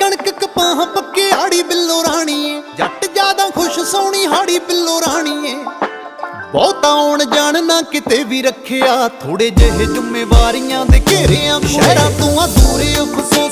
ਕਣਕ, ਕਪਾਹ, ਪੱਕੇ ਆੜੀ ਬਿੱਲੋ ਰਾਣੀ ਜੱਟ ਜ਼ਿਆਦਾ ਖੁਸ਼, ਸੋਹਣੀ ਹਾੜੀ, ਬਿੱਲੋ ਰਾਣੀ ਏ ਬਹੁਤ ਆਉਣ ਜਾਣ ਨਾ ਕਿਤੇ ਵੀ ਰੱਖਿਆ। ਥੋੜੇ ਜਿਹੇ ਜ਼ਿੰਮੇਵਾਰੀਆਂ ਦੇ ਘੇਰਿਆਂ ਸ਼ਹਿਰਾਂ ਤੋਂ ਆ ਦੂਰੇ ਉਪਸੋ